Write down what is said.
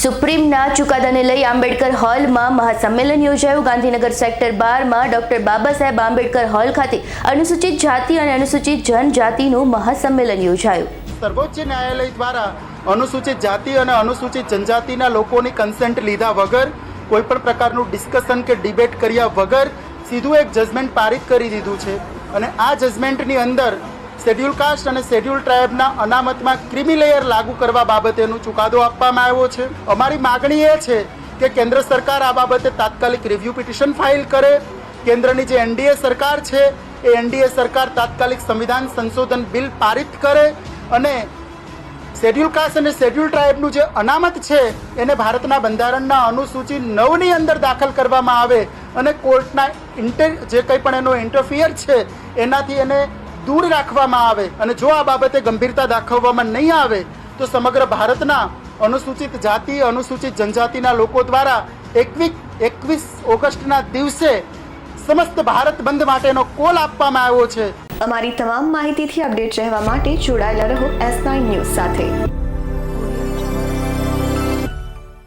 સુપ્રીમના ચુકાદાને લઈ આંબેડકર હોલમાં મહાસંમેલન યોજાયું. ગાંધીનગર સેક્ટર બારમાં ડોક્ટર બાબા સાહેબ આંબેડકર હોલ ખાતે અનુસૂચિત જાતિ અને અનુસૂચિત જનજાતિનું મહાસંમેલન યોજાયું. સર્વોચ્ચ ન્યાયાલય દ્વારા અનુસૂચિત જાતિ અને અનુસૂચિત જનજાતિના લોકોની કન્સેન્ટ લીધા વગર કોઈ પણ પ્રકારનું ડિસ્કશન કે ડિબેટ કર્યા વગર સીધું એક જજમેન્ટ પારિત કરી દીધું છે. અને આ જજમેન્ટની અંદર શેડ્યુલ કાસ્ટ અને શેડ્યુલ ટ્રાઇબના અનામતમાં ક્રિમી લેયર લાગુ કરવા બાબતેનું ચુકાદો આપવામાં આવ્યો છે. અમારી માગણી એ છે કે કેન્દ્ર સરકાર આ બાબતે તાત્કાલિક રિવ્યુ પિટિશન ફાઇલ કરે. કેન્દ્રની જે એનડીએ સરકાર છે, એ એનડીએ સરકાર તાત્કાલિક સંવિધાન સંશોધન બિલ પારિત કરે અને શેડ્યુલ કાસ્ટ અને શેડ્યુલ ટ્રાઇબનું જે અનામત છે, એને ભારતના બંધારણના અનુસૂચિ નવની અંદર દાખલ કરવામાં આવે અને કોર્ટના ઇન્ટર, જે કંઈ પણ એનો ઇન્ટરફિયર છે, એનાથી એને દૂર રાખવામાં આવે અને જો આ બાબતે ગંભીરતા દાખવવામાં નહીં આવે, તો સમગ્ર ભારતના અનુસૂચિત જાતિ, અનુસૂચિત જનજાતિના લોકો દ્વારા એકવીસ એકવીસ ઓગસ્ટના દિવસે સમસ્ત ભારત બંધ માટેનો કોલ આપવામાં આવ્યો છે. અમારી તમામ માહિતીથી અપડેટ રહેવા માટે જોડાયેલા રહો એસ નાઇન ન્યૂઝ સાથે.